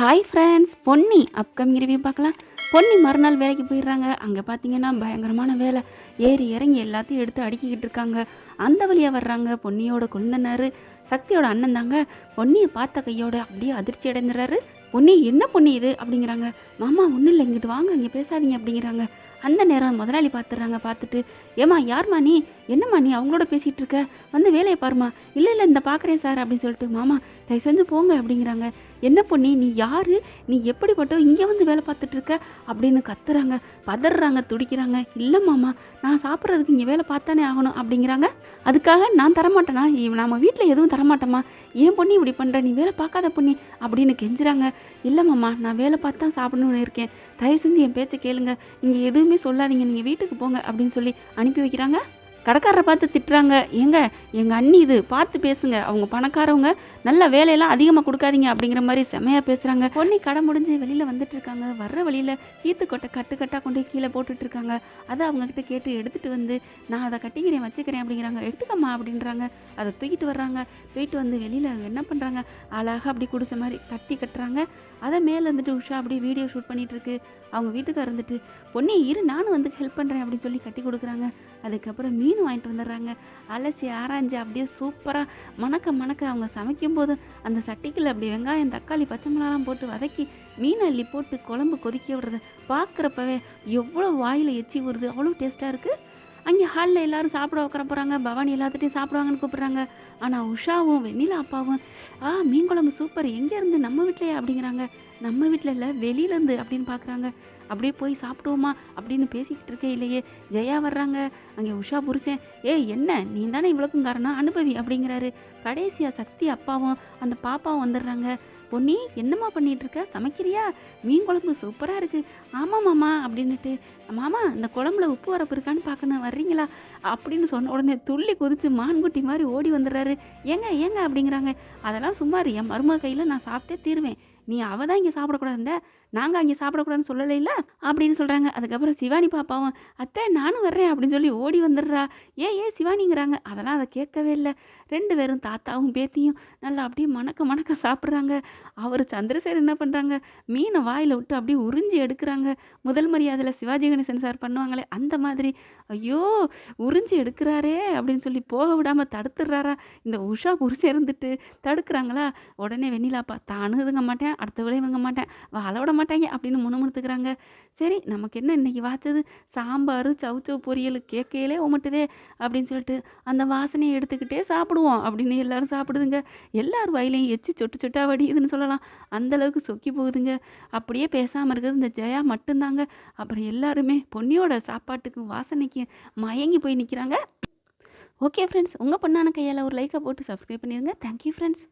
Hi friends Ponni upcoming review பார்க்கலாம். பொன்னி மறுநாள் வேலைக்கு போயிடுறாங்க. அங்கே பார்த்தீங்கன்னா பயங்கரமான வேலை. ஏறி இறங்கி எல்லாத்தையும் எடுத்து அடுக்கிக்கிட்டு இருக்காங்க. அந்த வழியாக வர்றாங்க. பொன்னியோட கொழுந்தனார் சக்தியோட அண்ணன் தாங்க. பொன்னியை பார்த்த கையோட அப்படியே அதிர்ச்சி அடைந்துறாரு. பொன்னி என்ன பொன்னி இது? அப்படிங்கிறாங்க. மாமா ஒன்றும் இல்லை. இங்கிட்டு வாங்க. இங்கே பேசாதீங்க. அப்படிங்கிறாங்க. அந்த நேரம் முதலாளி பார்த்துடுறாங்க பார்த்துட்டு ஏமா யார்மா நீ? என்னம்மா நீ? அவங்களோட பேசிகிட்டு இருக்க. வந்து வேலையை பாருமா இல்லை இல்லை இந்த பார்க்குறேன் சார் அப்படின்னு சொல்லிட்டு மாமா தயவு செஞ்சு போங்க அப்படிங்கிறாங்க. என்ன பொண்ணி நீ யார்? நீ எப்படிப்பட்டோ இங்கே வந்து வேலை பார்த்துட்டு இருக்க? அப்படின்னு கத்துறாங்க. பதறாங்க துடிக்கிறாங்க. இல்லை மாமா நான் சாப்பிட்றதுக்கு இங்கே வேலை பார்த்தானே ஆகணும் அப்படிங்கிறாங்க. அதுக்காக நான் தரமாட்டேனா? நம்ம வீட்டில் எதுவும் தரமாட்டேம்மா ஏன் பொண்ணி இப்படி பண்ணுற நீ வேலை பார்க்காத பொண்ணி அப்படின்னு கெஞ்சுறாங்க. இல்லை மாமா நான் வேலை பார்த்து தான் சாப்பிடணும்னு இருக்கேன். தயவு செஞ்சு என் பேச்சை கேளுங்க. நீங்கள் எதுவும் சொல்லாதீங்க. நீங்கள் வீட்டுக்கு போங்க அப்படின்னு சொல்லி அனுப்பி வைக்கிறாங்க. கடைக்காரரை பார்த்து திட்டுறாங்க. ஏங்க எங்கள் அண்ணி இது பார்த்து பேசுங்க. அவங்க பணக்காரவங்க நல்ல வேலையெல்லாம் அதிகமாக கொடுக்காதீங்க அப்படிங்கிற மாதிரி செமையாக பேசுகிறாங்க பொன்னி கடை முடிஞ்சு வெளியில் வந்துட்டு இருக்காங்க. வர்ற வழியில் கீத்து கொட்டை கட்டு கட்டாக கொண்டு போய் கீழே போட்டுட்டு இருக்காங்க. அதை அவங்கக்கிட்ட கேட்டு எடுத்துகிட்டு வந்து நான் அதை கட்டிக்கிறேன் வச்சுக்கிறேன் அப்படிங்கிறாங்க. எடுத்துக்கம்மா அப்படின்றாங்க. அதை தூக்கிட்டு வர்றாங்க. தூக்கிட்டு வந்து வெளியில் என்ன பண்ணுறாங்க அழகாக அப்படி குடிச்ச மாதிரி கட்டி கட்டுறாங்க. அதை மேலே இருந்துட்டு உஷா அப்படியே வீடியோ ஷூட் பண்ணிகிட்ருக்கு இருக்கு. அவங்க வீட்டுக்கார் இருந்துட்டு பொன்னி இரு நானும் வந்து ஹெல்ப் பண்ணுறேன் அப்படின்னு சொல்லி கட்டி கொடுக்குறாங்க. அதுக்கப்புறம் மீன் வாங்கிட்டு வந்துடுறாங்க. அலசி ஆராய்ஞ்சு அப்படியே சூப்பராக மணக்க மணக்க அவங்க சமைக்கும்போது அந்த சட்டிக்குள்ள அப்படி வெங்காயம் தக்காளி பச்சை மிளகாலாம் போட்டு வதக்கி மீன் அள்ளி போட்டு குழம்பு கொதிக்க விடுறது. பார்க்குறப்பவே எவ்வளோ வாயில் எச்சி வருது அவ்வளோ டேஸ்ட்டாக இருக்குது அங்கே ஹாலில் எல்லாரும் சாப்பிட உட்கார போகிறாங்க பவானி எல்லாத்துட்டையும் சாப்பிடுவாங்கன்னு கூப்பிட்றாங்க. ஆனால் உஷாவும் வெண்ணிலா அப்பாவும் ஆ மீன் குழம்பு சூப்பர் எங்கேருந்து நம்ம வீட்லையா? அப்படிங்கிறாங்க. நம்ம வீட்டில் இல்லை வெளியிலேருந்து அப்படின்னு பார்க்குறாங்க. அப்படியே போய் சாப்பிடுவோமா அப்படின்னு பேசிக்கிட்டு இருக்கே இல்லையே. ஜெயா வர்றாங்க. அங்கே உஷா புருஷன் ஏ என்ன? நீ தானே இவ்வளோக்கும் காரணம்? அனுபவி அப்படிங்கிறாரு. கடைசியாக சக்தி அப்பாவும் அந்த பாப்பாவும் வந்துடுறாங்க. பொன்னி என்னம்மா பண்ணிகிட்டு இருக்க? சமைக்கிறியா? மீன் குழம்பு சூப்பராக இருக்குது ஆமாம் மாமா அப்படின்னுட்டு மாமா இந்த குழம்புல உப்பு வரப்பு இருக்கான்னு பார்க்கணும். வர்றீங்களா? அப்படின்னு சொன்ன உடனே துள்ளி குதித்து மான்குட்டி மாதிரி ஓடி வந்துடுறாரு. ஏங்க ஏங்க? அப்படிங்கிறாங்க. அதெல்லாம் சும்மா என் மருமக கையில் நான் சாப்பிட்டே தீருவேன். நீ அவ தான் இங்கே சாப்பிடக்கூடாதுண்ட. நாங்கள் அங்கே சாப்பிடக்கூடாதுன்னு சொல்லலை இல்லை அப்படின்னு சொல்கிறாங்க அதுக்கப்புறம் சிவானி பாப்பாவும் அத்தை நானும் வர்றேன் அப்படின்னு சொல்லி ஓடி வந்துடுறா. ஏ ஏ சிவானிங்கிறாங்க. அதெல்லாம் அதை கேட்கவே இல்லை. ரெண்டு பேரும் தாத்தாவும் பேத்தியும் நல்லா அப்படியே மணக்க மணக்க சாப்பிட்றாங்க. அவர் சந்திரசேகர் என்ன பண்ணுறாங்க மீனை வாயில் விட்டு அப்படியே உறிஞ்சி எடுக்கிறாங்க. முதல் மரியாதையில் சிவாஜி கணேசன் சார் பண்ணுவாங்களே அந்த மாதிரி. ஐயோ உறிஞ்சி எடுக்கிறாரே அப்படின்னு சொல்லி போக விடாமல் தடுத்துடுறாரா. இந்த உஷா புருஷன் இருந்துட்டு தடுக்கிறாங்களா? உடனே வெண்ணிலாப்பா தானுதுங்க மாட்டேன். அடுத்த வேலையும் வாங்க மாட்டேன். வாழ விட மாட்டாங்க அப்படின்னு முணுமுணுத்துக்கிறாங்க. சரி நமக்கு என்ன இன்னைக்கு வாச்சது? சாம்பார் சவுச்சவு பொரியல் கேட்கையிலே உமட்டுதே அப்படின்னு சொல்லிட்டு அந்த வாசனையை எடுத்துக்கிட்டே சாப்பிடுவோம் அப்படின்னு எல்லாரும் சாப்பிடுதுங்க. எல்லார் வாயிலையும் எச்சி சொட்டு சொட்டா வடியுதுன்னு சொல்லலாம். அந்தளவுக்கு சொக்கி போகுதுங்க. அப்படியே பேசாமல் இருக்கிறது இந்த ஜெயா மட்டும்தாங்க. அப்புறம் எல்லாருமே பொன்னியோட சாப்பாட்டுக்கு வாசனைக்கு மயங்கி போய் நிற்கிறாங்க ஓகே ஃப்ரெண்ட்ஸ் உங்கள் பொண்ணான கையால் ஒரு லைக்கை போட்டு சப்ஸ்கிரைப் பண்ணிடுங்க தேங்க்யூ ஃப்ரெண்ட்ஸ்